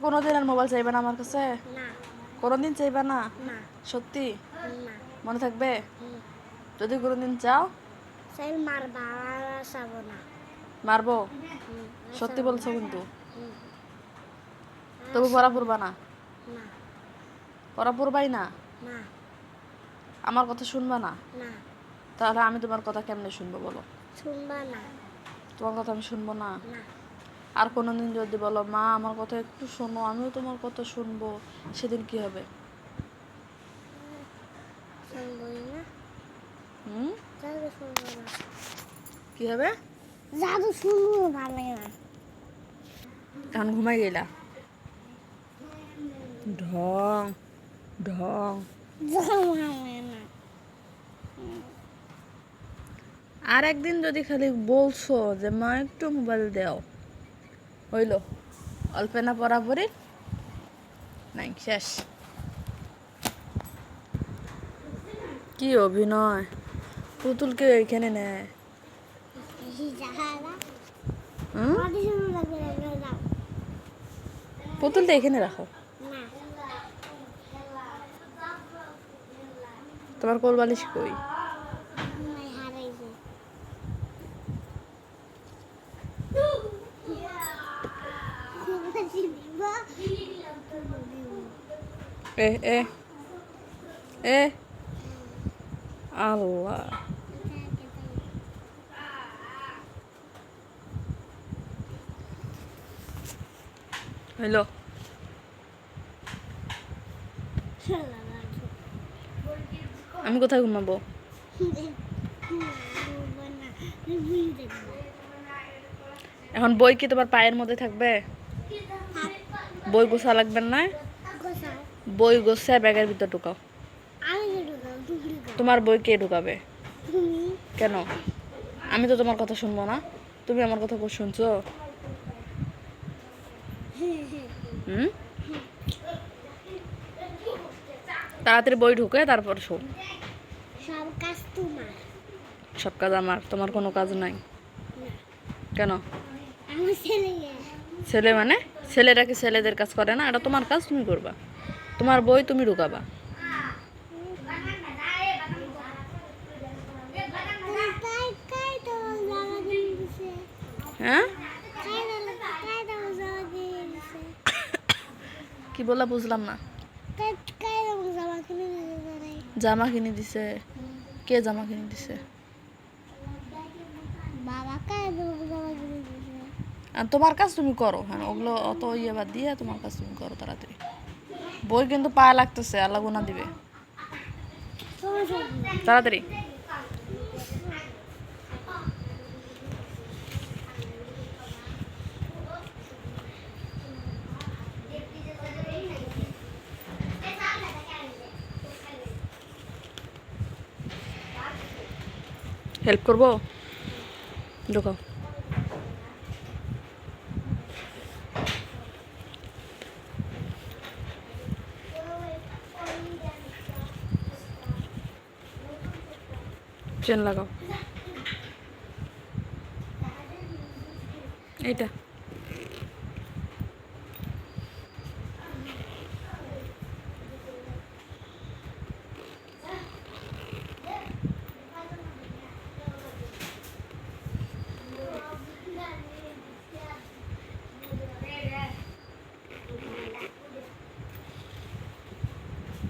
কোনোদিন আর মোবাইল চাইবে না আমার কাছে? না। কোনোদিন চাইবে না? না। সত্যি? মনে থাকবে? যদি কোনোদিন চাও? মারবা সত্যি বলছো কিন্তু। তবু পড়া পড়বা না? না। পড়া পড়বাই না? আমার কথা শুনবা না? না। তাহলে আমি তোমার কথা কেমনে শুনব বলো? শুনবা না। তোমার কথা আমি শুনব না। আর কোনোদিন যদি বলো মা আমার কথা একটু শোনো আমিও তোমার কথা শুনব সেদিন কি হবে? কি হবে? জাদু শুনব ভালো লাগে না এখন ঘুমাই গেলা? ঢং ঢং। জাদু ভালো লাগে না। আর একদিন যদি খালি বলছো যে মা একটু মোবাইল দাও। হইল। অল্পে না পড়াপড়ি। নাই, শেষ। কি অভিনয়? পুতুলকে এখানে নেয়? পুতুলটা এখানে রাখো। তোমার কোল বালিশ কই নাই হারাইছে এ এ এ আল্লাহ হইল আমি কোথায় ঘুমাবো? এখন বই কি তোমার পায়ের মধ্যে থাকবে? বই গোছা লাগবে না বই গোছা ব্যাগের ভিতর ঢুকাও। তোমার বই কে ঢুকাবে? কেন? আমি তো তোমার কথা শুনব না। তুমি আমার কথা শুনছো? হুম? তাড়াতাড়ি বই ঢুকে তারপর শো। সব কাজ তোমার। সব কাজ আমার তোমার কোনো কাজ নাই। কেন? ছেলে মানে? ছেলেরা কি ছেলেদের কাজ করে না? এটা তোমার কাজ, তুমি করবা। তোমার বই তুমি ঢুকাবা। হ্যাঁ? কি বলা বুঝলাম না। জামা কিনে দিছে। কে জামা কিনে দিছে? বাবা কাই তো জামা কিনে দিছে আর তোমার কাজ তুমি করো। হ্যাঁ ওগুলো অত ইয়ে বাদ দিয়ে তোমার কাজ তুমি করো তাড়াতাড়ি। বই কিন্তু পায়ে লাগতেছে, আল্লাহ গুনা দিবে। তাড়াতাড়ি। হেল্প করব? ঢোকাও। চেন লাগাও। এইটা।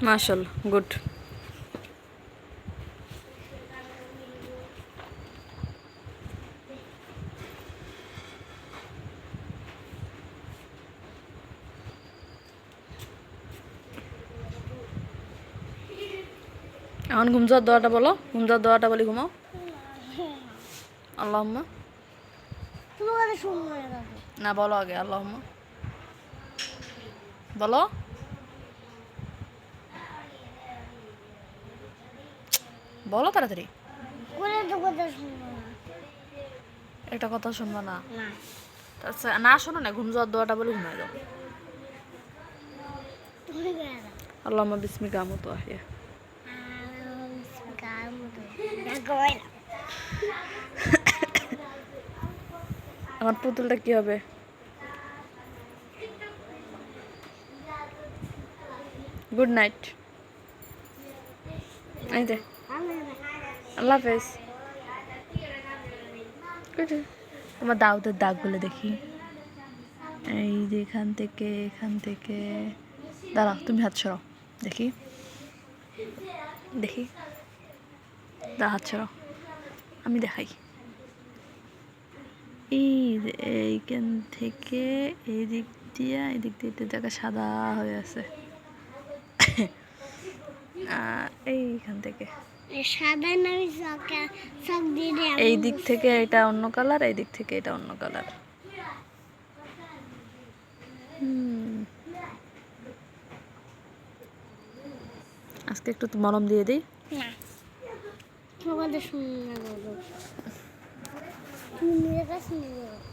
মাশাল্লাহ গুড। এখন ঘুম যাওয়ার দোয়াটা বলো ঘুম যাওয়ার দোয়াটা বলি ঘুমাও। আল্লাহ না বলো আগে আল্লাহ বলো। বলো তাড়াতাড়ি। তো কথা শুনব না। আচ্ছা না শোনো না ঘুম যাওয়ার দোয়াটা বলে ঘুমাই যাও। আল্লাহ বিসমিকা মতো আহিয়া আমার পুতুলটা কি হবে? গুড নাইট এই আল্লাহ হাফেজ। আমার দাউদের দাগগুলো দেখি। এই যে এখান থেকে এখান থেকে। দাঁড়াও, তুমি হাত সরাও। দেখি। দেখি। আমি দেখাই। এই এইখান থেকে এই দিক দিয়ে এই দিক দিয়ে জায়গা সাদা হয়ে আছে। এইখান থেকে। এই দিক থেকে এটা অন্য কালার এই দিক থেকে এটা অন্য কালার। আজকে একটু মলম দিয়ে দিই। না। তোমাদের শুনে না বাবু তুমি নিয়ে যাও।